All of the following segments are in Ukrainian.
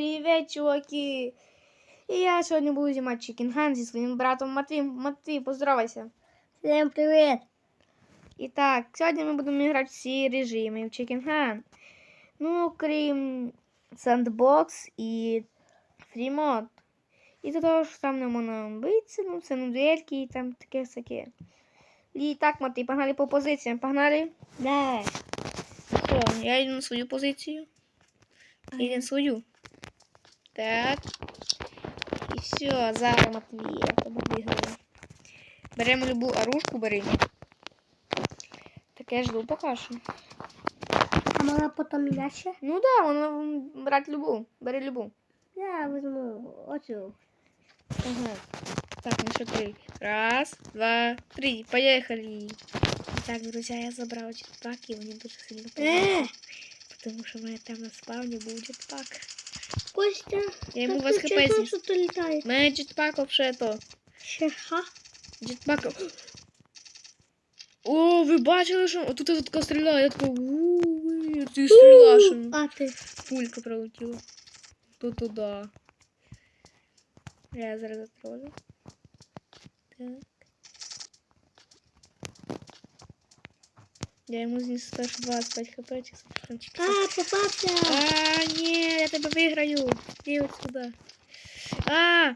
Привіт, чуваки! І я сьогодні буду знімати Чікінхан зі своїм братом Матвієм. Матвій, поздоровайся. Всем привет! І так, сьогодні ми будемо грати всі режими в Чікінхан. Ну, крім Sandbox і Фрімод. І до того ж там не можна битися, ну це ну дуельки і там таке всяке. І так, Матвій, погнали по позиціям. Погнали. Да. Все, я йду на свою позицію. Я на свою. Так. І все, зараз Матвій, я тебе виграю. Беремо любу оружку, бери. Так я жду поки що. А можна потом я ще? Ну да, воно брати любу. Бери любу. Я візьму оцю. Ага. Так, ну що три. Раз, два, три. Поехали. Так, друзья, я забрал jetpack, и мне дуже сильно Э! понравился. Потому что у меня там на спавне был jetpack. Костя, Я ему вас хп зніс. що? У мене jetpack вообще то. Ще ха? Jetpack. О, ви бачили, що отут я така стріляю, я така ууу, ти стріляш. А ти? Пулька пролетіла. То туди. Я зараз затролю. Так. Я йому зніс 125 хп, чи там чики. А, попався! А, ні, я тебе виграю. Іди от сюди. А,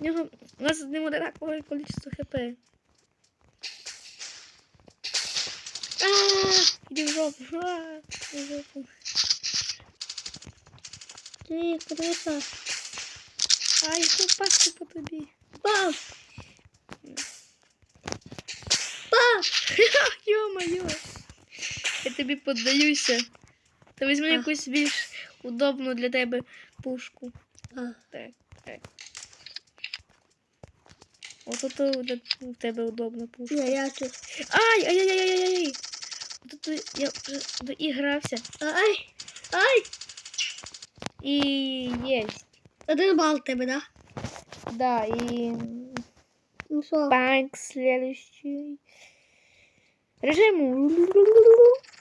в нього, у нас з ним одинакове количество хп. А, іди в жопу. А, іди в жопу. Ти криса. Ай, попасти по тобі. Бам! Бам! Йо-моє. Я тобі поддаюся. Та візьми А. якусь більш удобну для тебе пушку. А, Так, так. От ото в тебе удобна пушка. ні, я тут. Ай, ай, ай, ай, ай, ай, ай. Тут я вже доігрався. Ай! Ай! І єсть. Один бал тебе, да? Да, і Ну що? банк следующий. Режим.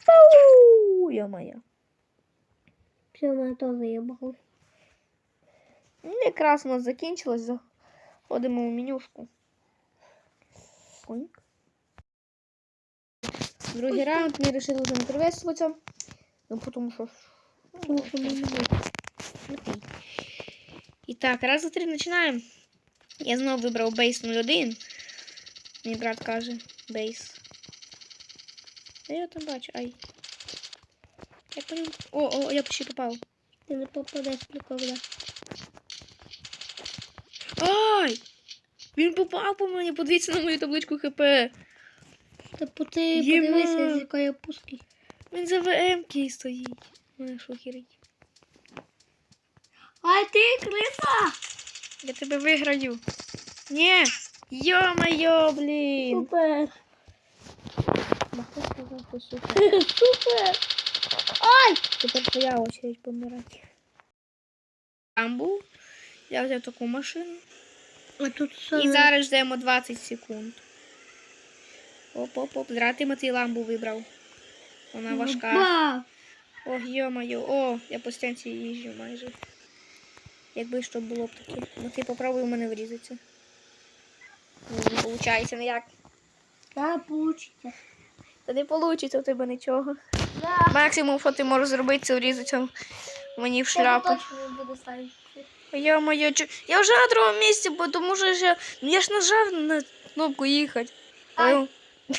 Пау! Ё-моё. Все, мене бал. Ну, якраз у нас закінчилось. Заходимо в менюшку. Коньк. Другий раунд ми вирішили вже не приветствуватися. Ну, тому що... ж, Тому що Окей. І так, раз, два, три, починаємо. Я знову вибрав бейс 01. Мій брат каже бейс. А я там бачу, ай. Я по ньому... О, о, я почти попав. Ти не попадеш ніколи. Ай! Він попав по мені, подивіться на мою табличку ХП. Типу ти подивися, з якої пуски. Він за ВМ стоїть. Мене шокерить. Ай, ти криса! Я тебе виграю. Ні! Йо-моє, блін! Супер! Сказав, що супер. Супер! Ай! Тепер твоя очередь помирати. Там був. Я взяв таку машину. А тут що? І зараз ждемо 20 секунд. Оп-оп-оп. Зра ти Матвій ламбу вибрав. Вона важка. Ба! Ох, йо-моє. О, я по стінці їжджу майже. Якби що було б таке. Матвій попробуй у мене врізатися. Ні, не виходить ніяк. Да, получите. Та не вийде у тебе нічого. Да. Максимум, що ти можеш зробити, це врізатися мені в шляпу. Йо-моє, чо- я вже на другому місці, бо тому що я, ну, я ж нажав на кнопку їхати. Ай. Ой.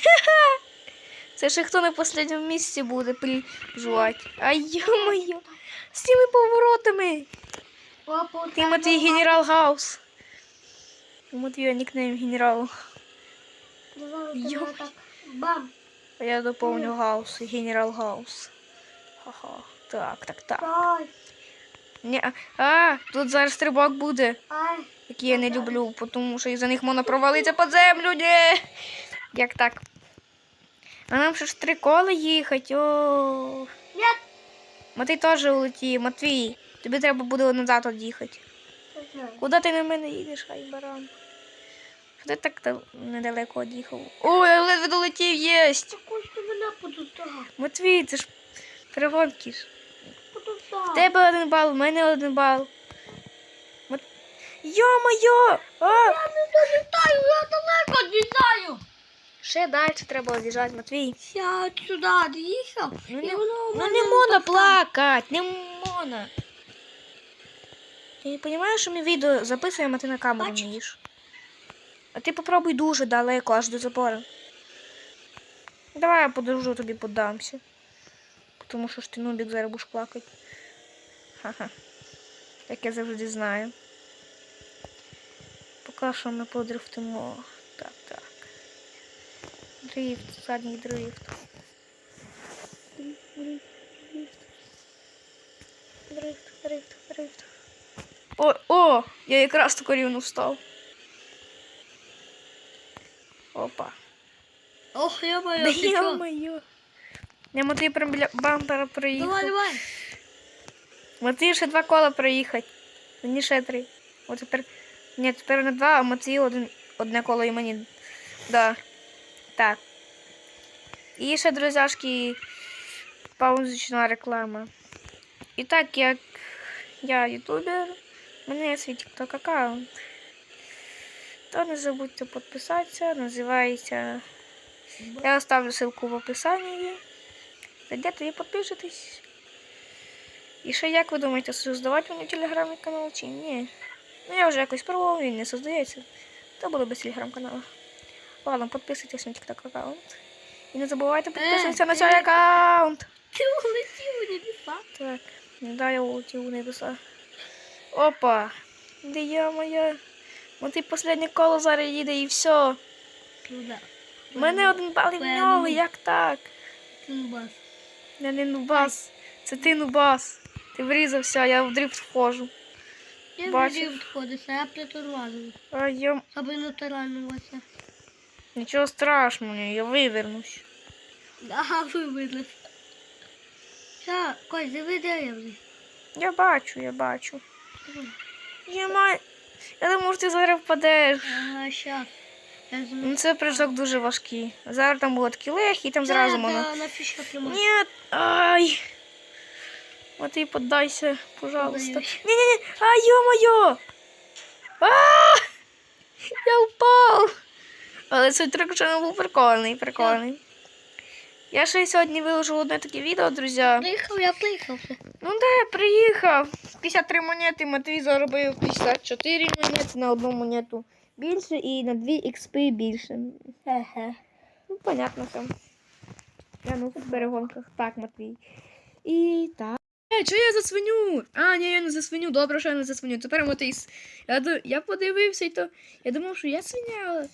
Це ще хто на останньому місці буде прижувати. Ай, йо-моє. З цими поворотами. Ти Матвій генерал Гаус. У Матвія нікнейм генерал. Бам! А я доповню Гаус. Генерал Гаус. Ха-ха. Так, так, так. Ні, а, тут зараз стрибок буде. Які я не люблю, тому що із-за них можна провалитися під землю. Ні. Як так? А нам ще ж три кола їхати. О. Матвій теж улетів. Матвій, тобі треба буде назад од'їхати. Куди ти на мене їдеш, хай баран? Що ти так недалеко од'їхав? О, я ледве долетів, єсть! Матвій, це ж перегонки ж. В тебе один бал, в мене один бал. Йо-моє! А! Я не долітаю, я далеко літаю. Ще далі треба обіжати, Матвій. Я от сюди доїхав, Ну і не, воно в ну мене не можна плакати, не можна. Ти розумієш, що ми відео записуємо, а ти на камеру не їш. А ти попробуй дуже далеко, аж до забору. Давай я подорожу тобі подамся. Тому що ж ти нубік зараз будеш плакати. Ха-ха. Як я завжди знаю. Поки що ми подрифтимо. Так, так. Дрифт, задній дрифт. Дрифт, дрифт, дрифт. Дрифт, дрифт, дрифт. О, о! Я якраз тако рівно встав. Опа. Ох, я Да маю, ти що? ё-моё. Не Матвій прям біля бампера проїхав. Давай, давай. Матвій ще два кола проїхати. Мені ще три. От тепер. Ні, тепер не два, а Матвій один, одне коло і мені. Да. Так. І ще, друзяшки, паузочна реклама. І так, як я ютубер, у мене є свій TikTok аккаунт. То не забудьте підписатися, називається. Я оставлю ссылку в описанні. Зайдете і підпишитесь. І ще як ви думаєте, создавати мені телеграм канал чи ні? Ну я вже якось пробував, він не создається. То було без телеграм-каналу. Ладно, підписуйтесь на TikTok аккаунт. І не забувайте підписуватися на цей аккаунт. Ти улетів у небеса. Так, не дай я улетів у небеса. Опа! Де я моя? Ну ти останнє коло зараз їде і все. Ну да. У мене один бал і в нього, як так? Ти не бас. Я не нубас. Це ти нубас. Ти врізався, я в дрифт вхожу. Я Бачиш? в дрифт ходиш, а я притормажую. А я... Аби натурально оце. Нічого страшного, я вивернусь. Ага, вивели. Все, Коль, диви, де я вже. Я бачу, я бачу. Я маю. Я думав, ти зараз впадеш. Ага, щас. Ну це прыжок дуже важкий. Зараз там було такі легкі, там зразу можна. на фішка тримати. Ні, ай. От і поддайся, пожалуйста. Ні-ні-ні, ай, йо-моє! А! Я впав! Але цей трик вже не був прикольний, прикольний. Я ще сьогодні виложу одне таке відео, друзі. Приїхав, я приїхав. Ну да, я приїхав. 53 монети, Матвій заробив 54 монети на одну монету більше і на 2 XP більше. Ага. Ну, понятно все. Я ну в перегонках. Так, Матвій. І так. Е, чого я засвиню? А, ні, я не засвиню. Добре, що я не засвиню. Тепер Матвій. Я, ду- я подивився і то. Я думав, що я свиня, але.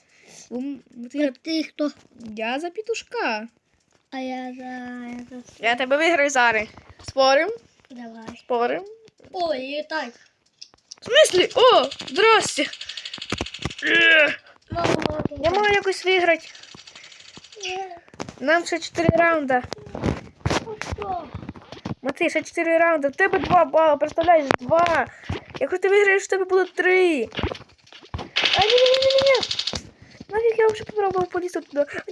бо М- Матвій, Ти хто? я за пітушка. А я за... Я тебе виграю зараз. Спорим? Давай. Спорим. Ой, літай. В смислі? О, здрасте. Е, Я маю якось виграти. Нам ще 4 раунда. Матвій, ще 4 раунди. В тебе 2 бали, представляєш, 2. Якщо ти виграєш, в тебе буде 3. А ні ні ні ні ні Нафіг я вже попробував полізти туди. А,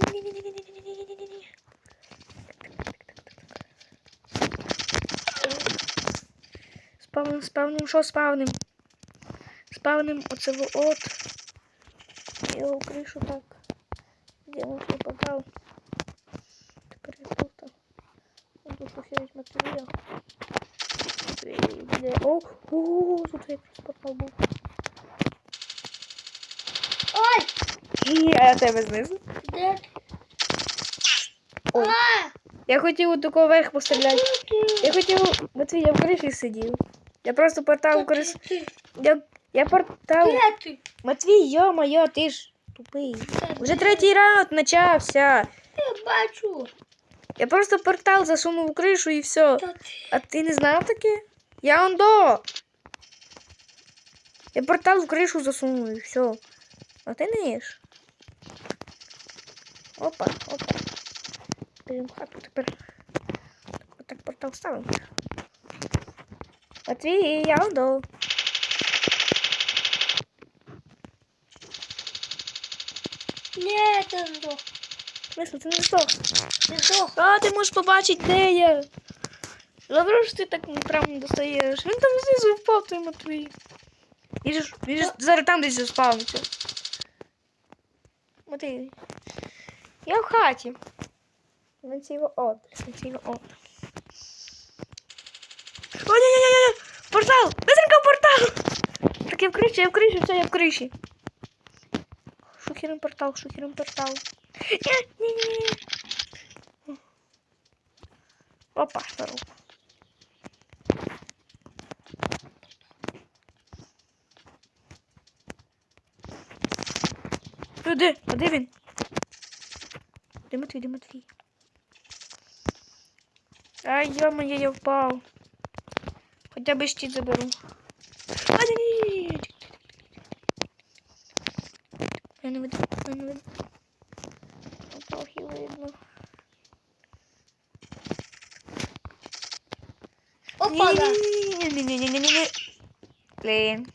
Спавним, спавним, що спавним? Спавним оце от. Я його кришу так. Я не попадав. Тепер я тут. Буду шофірити матеріал. Де? О, о, тут якраз попав був. Ой, я тебе знизу. де? Ой. Я хотів у такого верх постріляти. Я хотів, Матвій, я в криші сидів. Я просто портал корис... Я, я портал... Матвій, йо-моє, ти ж тупий. Вже третій раунд почався. Я бачу. Я просто портал засунув у кришу і все. А ти не знав таке? Я ондо. Я портал в кришу засунув і все. А ти не їш. Опа, опа. Берем хату тепер. Так, портал ставимо. Матвій, дол. Нет, он сдох. Смысл, ты не то? Не то. А, ти можеш побачити, де я. Добре, що ти так прямо достаєш. Він там знизу впав, той Матвій. Видиш, видиш, зараз там десь заспавниться. Матвій. Я в хаті. Він його от. Він його от. О, ні-ні-ні! Портал! Быстренько в портал! Так я в криші, я в криші, все, я в криші. Шухером портал, шухером портал. Ні, ні, ні. Опа, здорово. А де він? Де Матвій, де Матвій? Ай, йо-моє, я впав. Хоча б щит заберу. А, ні, ні. Я не видно, я не видно. Трохи видно. Опа-на. Ні-ні-ні-ні-ні-ні. Блін.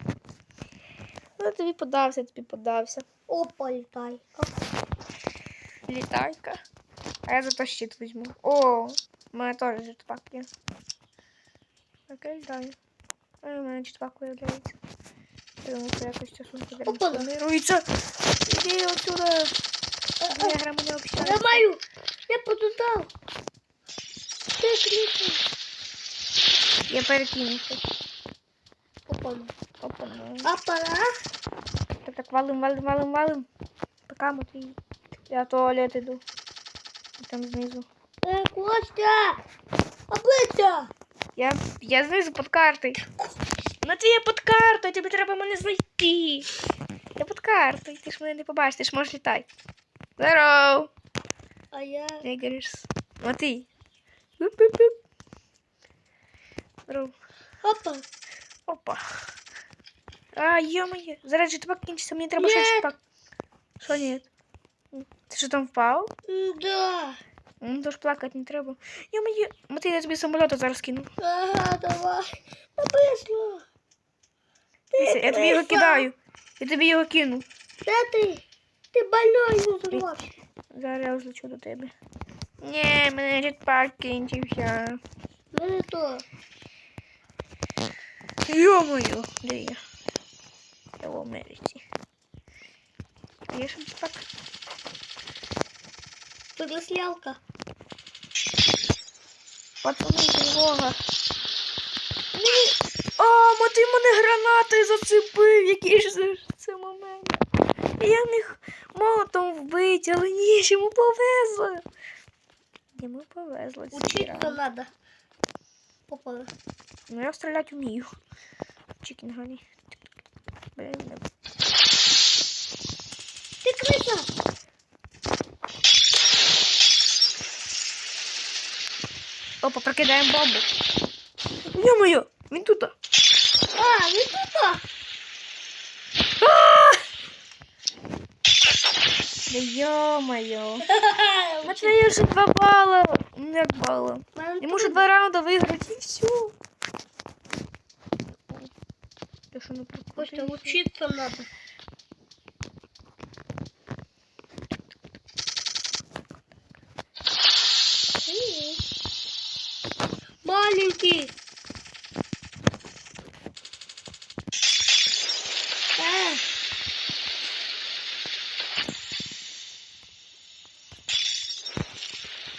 Ну, тобі подався, тобі подався. Опа, літай. Літайка. А я зато щит візьму. О, у мене теж жетпак є. Окей, літаю. А у мене жетпак виявляється. Я думаю, що якось часом подивиться. Іди отсюда. Я гра мене Я общає. маю. Я потутав. Ти кріпи. Я перекинувся. Опа, ну. Опа-на. Так, так, валим, валим, валим, валим. Пока, Матвій. Я в туалет іду. Там знизу. Е, Костя. Обличчя. Я, я знизу під картою. Матвій, я під картою, тобі треба мене знайти. Я під картою, ти ж мене не побачиш, ти ж можеш літати. Здорово, А я... Нігерс. Матвій. Уп-уп-уп. Здорово. Опа. Опа. А, ё-моё. Зараз жетпак кінчиться, мені треба ще Нет. жетпак. Що ні? Ти що там впав? М, Да. Ну, тож плакати не треба. Ё-моё. Матвій, я тобі самоліта зараз кину. Ага, давай. Написно. Дивися, Я тобі його кидаю. Я тобі його кину. Де ти? Ти больной зробиш. Зараз я злечу до тебе. Ні, мене жетпак кінчився. Мене то. Йо-моє, де я? Я в Америці. Є ще Пригласлялка. Пацани, тривога. Ні. А, Матвій мене гранатою зацепив. Який ж це, це момент. Я міг молотом вбити, але ні, йому повезло. Йому повезло. цей Учиться раунд. надо. Ну я стріляти вмію. Чікінгані. Блін, не Ти криса. Опа, прокидаємо бомбу. Йо-моє, він тут. А, не тут. Да йо-моє. Матвію вже два бала. Ну, Як бала? Йому ще два раунди виграти і все. Ти що не Костя, прокрутився? учиться надо. Маленький. А,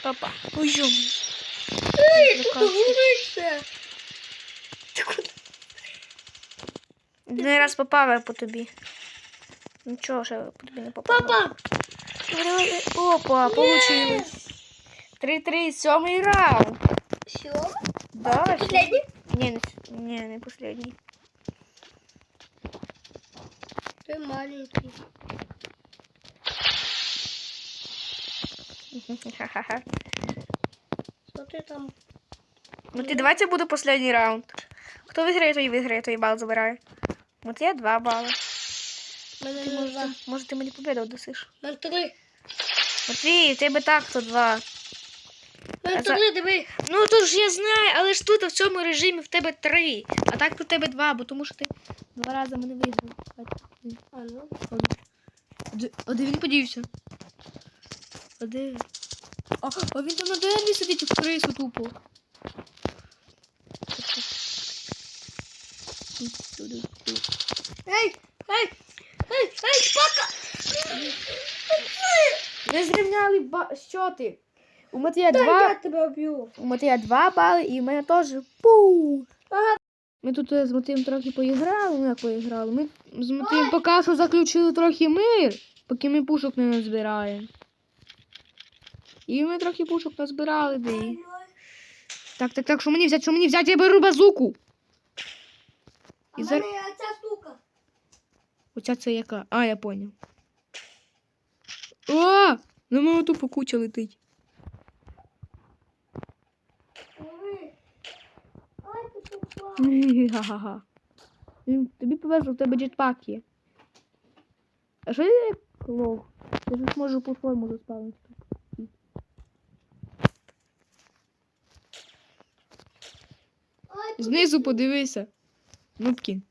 Папа. Йо-моє. эй, Ну, тут улыбся. Не раз попав я по тобі. Нічого ще по тобі не попало. Папа. Опа, получилось. 3-3, сьомий раунд. Да, Последний? Не, не, не, последний. Ты маленький. Ха-ха-ха. Что ты там? Ну ти давайте буде последній раунд. Хто виграє, той виграє, той бал забирає. От я два бали. Мене Ти може, може ти мені победу досиш. Мене три. Матвій, тебе так то два. Мене А диви. Ну то ж я знаю, але ж тут в цьому режимі в тебе три. А так у тебе два, бо тому що ти два рази мене виграв. А ну. А де, він подівся? А де? А, а він там на дереві сидить в крису тупо. Ей, ей, ей, ей, пока! Ми зрівняли ба... щоти. У Матвія я два, тебе вб'ю. у Матвія два бали, і в мене теж пу. Ага. Ми тут е, з Матвієм трохи поіграли, ну як поіграли. Ми з Матвієм поки що заключили трохи мир, поки ми пушок не назбираємо. І ми трохи пушок назбирали, де і... Так, так, так, що мені взяти, що мені взяти, я беру базуку. А І зар- ця штука. Оця це яка? А, я поняв. О! На мене тупо куча летить. Ой, Ай, ти тупа. Ха-ха-ха. Тобі повезло, в тебе джетпак є. А що я лох? Я ж можу по-своєму заспавнити. Знизу подивися. Нубкін.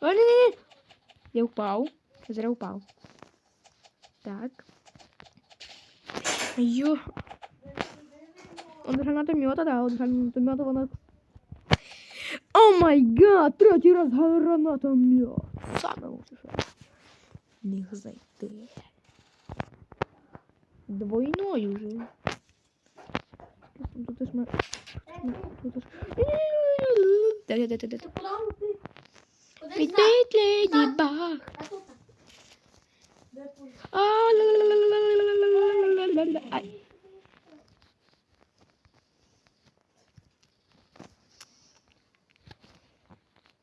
О, ні, ні, ні. Я впав. Я зря впав. Так. Ю. Он же да, он гранатомета вона. О май гад! третий раз гранатомет. Саме лучше. Міг зайти. Двойной уже. Тут ж ми... Тут ж... Ay.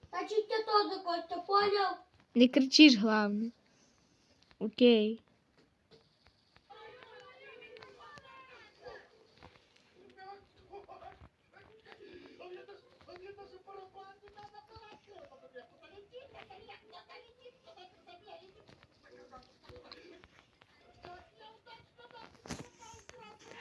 Значить, ти тоже Костя, понял? Не кричиш, головне. Окей.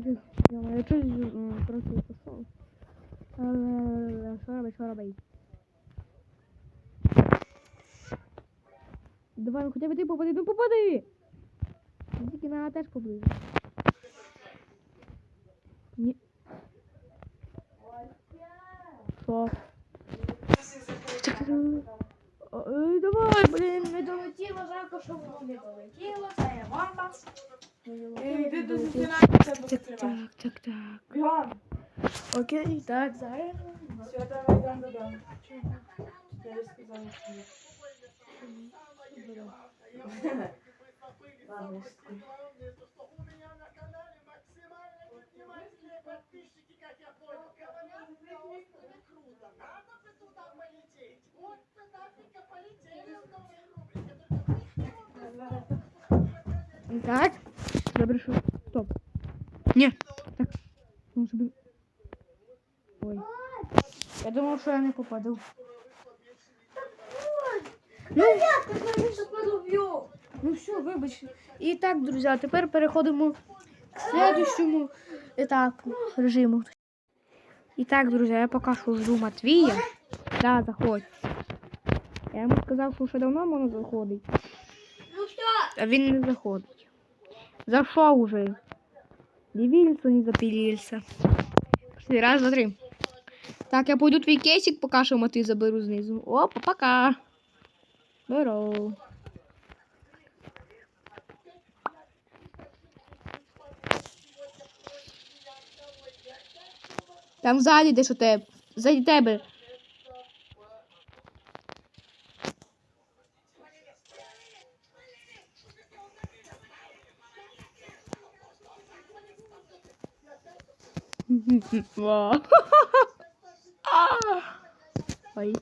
главне. Окей. Я чуть м, трохи пішов. Але що робить, що робить? Давай, ну хоча б ти попади, ну попади! Тільки на теж поблизу. Ні. Що? Давай, блін, не долетіло, жалко, що воно не долетіло, це я мама. Іди до стіна, тебе Так, так, так, так. Окей, так, Так. Добре, що. Стоп. Ні. Так. Ну. Ой. Я думав, що я не попаду. Ну полюбив? Ну все, вибач. І так, друзі, тепер переходимо к следующему етапу режиму. І так, друзі, я поки що жду Матвія. Да, заходь. Я йому сказав, що давно можна заходить, Ну все, а він не заходить. Зашов уже. Дивился, не запилился. Раз, два, три. Так, я пойду твій кейсик, поки що Матвій заберу знизу. Опа, пока. Беру. Там ззаді десь у тебе. Ззаді тебе. Ва. Ой.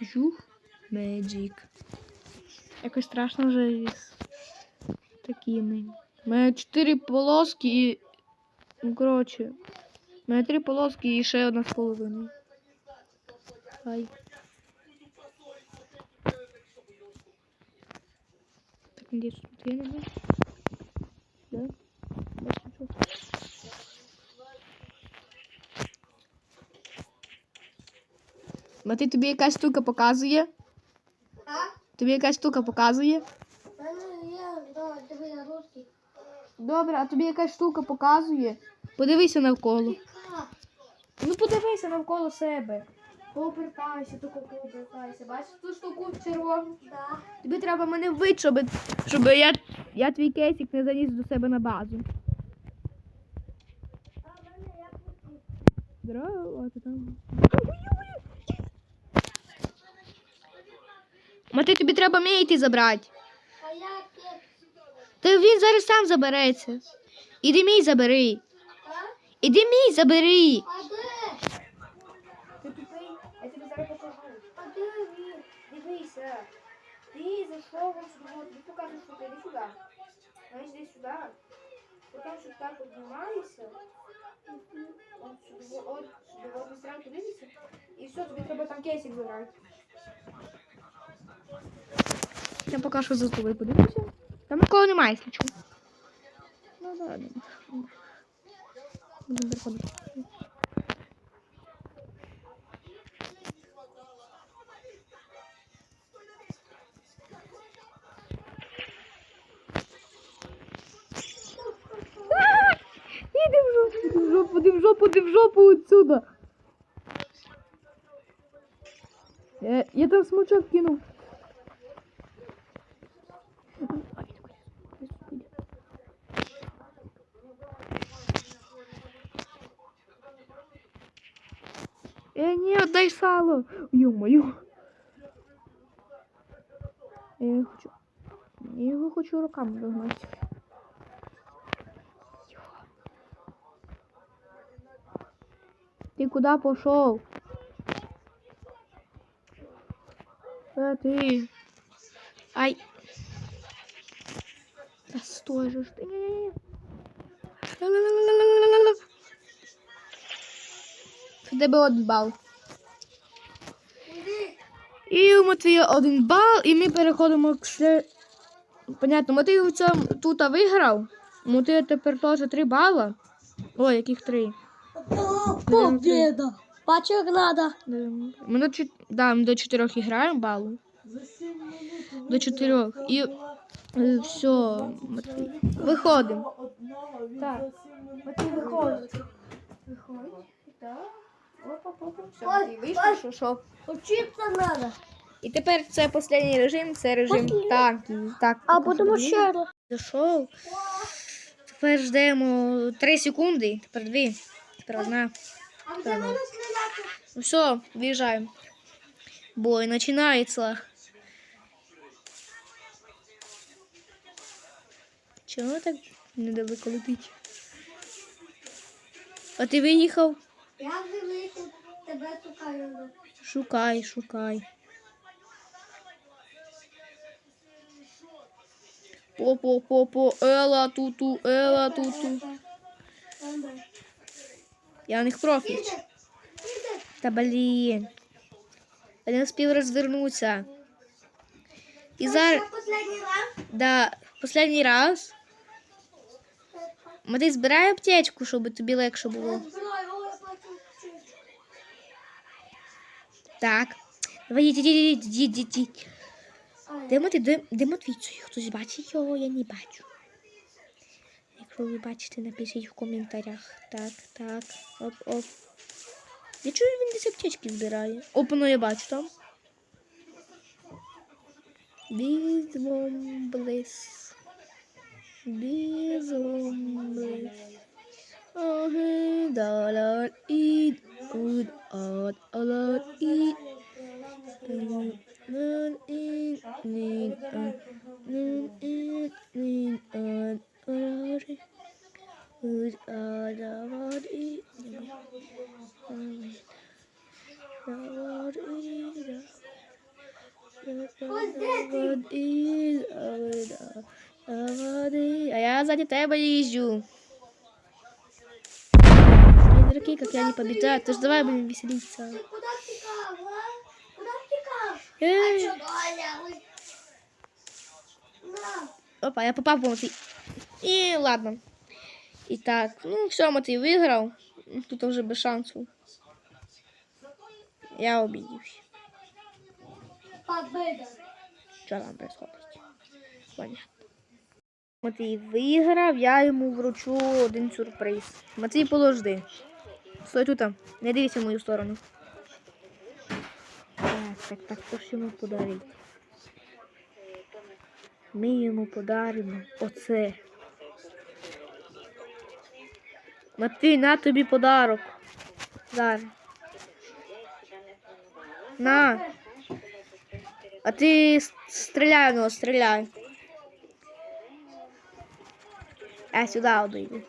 Жух Меджик. Якось страшно вже із такими. У мене чотири полоски і. Ну, коротше. У мене три полоски і ще одна з половиною. Ай. Так, надіюсь, тут я не бачу. Да? Мати, тобі якась штука показує? А? Тобі якась штука показує? Та ну я, да, диви, я русский. Добре, а тобі якась штука показує? Подивися навколо. Подивися навколо себе. Повертайся, тільки повертайся. Бачиш ту штуку червону? Да. Тобі треба мене вбити, щоб, щоб я, я твій кейсик не заніс до себе на базу. Здорово, а ти там. Мати, тобі треба мій забрати. А як? Та він зараз сам забереться. Іди мій забери. Іди мій забери. А Дивися. Ти зайшов вон сюди, от, тобі покажу, що ти йди сюди. Знаєш, йди сюди. Потім що так піднімаєшся. От сюди, во- от сюди, от на стрілку дивишся. І все, тобі треба там кейсик забрати. Я поки що за тобою подивлюся. Там нікого немає, якщо чого. Ну ладно. Будемо переходити. Іди в жопу, іди в жопу отсюда. Я, я там смучок кинув. Е, ні, отдай сало. Ё-моё. Я його хочу. Я його хочу руками догнати. Куда пошел? А ты? Ай. Да стой же ты. В тебе один бал. І у Матвія один бал, і ми переходимо к ще. Понятно, Матвій у цьому тут виграв. У Матвія тепер теж три бала. Ой, яких три? Победа. Бачок надо. Ми до, чот- да, ми до чотирьох і граємо балу. До чотирьох. І е, все, Матвій. Виходимо. Так. Матвій виходить. Виходить. Так. Опа, опа, все, Матвій вийшов, що, що. Учиться надо. І тепер це останній режим, це режим танків. Так, А потім ще раз. Зайшов. Тепер ждемо 3 секунди. Тепер 2. Тепер одна. Стріляти? Ну все, въезжаем. Бой начинается. Чого так недалеко летить? А ти виїхав? Я вийшов, тебе шукаю. Шукай, шукай. По-по-по-по, ела туту, ела туту. Я у них профі. Та блін. Я не успів розвернутися. І зараз, да, останній раз. Матей, збирай аптечку, щоб тобі легше було. Так. Давай, їдь, їдь, їдь, їдь, їдь. Де Матвій? Де Матвій? Хтось бачить його? Я не бачу. Якщо ви бачите, напишіть в коментарях. Так, так. Оп, оп. Я чую, він десь аптечки збирає. Ну я бачу там. Бізбом блис. Бізбом блис. Ага, eat, a lot eat, would out, a lot eat. Not eat, need, uh, not eat, need, uh, a lot eat. Would out, a lot eat. A lot eat. А я сзади тебя езжу. Смотри, дураки, как я не побеждаю. Ты ж давай будем веселиться. Куди втікав, а? Ой. На. Опа, я попал в И ладно. Итак, ну все, Матвей выиграл. Тут уже без шансов. Я. Победа. Що там происходит? Понятно. Матвій виграв, я йому вручу один сюрприз. Матвій, положди. Стой тут, не дивися в мою сторону. Так, так, так, що ж йому подарити? Ми йому подаримо оце. Матвій, на тобі подарок. Зараз. На. А ти стріляй в нього, стріляй. А сюди одійди.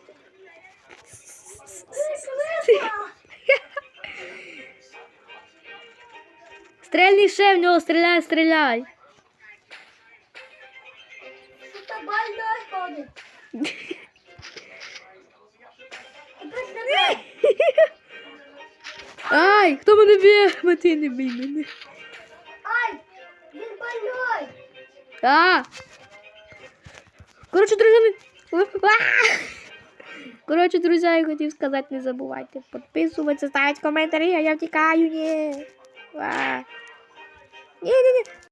Стрельний ще в нього, стріляй, стріляй. Тут больной ходить. Ай, хто мене б'є? Матвій, не бій мене. Ай, він больной. А! Коротше, друзі! Коротше, друзі, я хотів сказати, не забувайте підписуватися, ставити коментарі, а я втікаю, ні. А.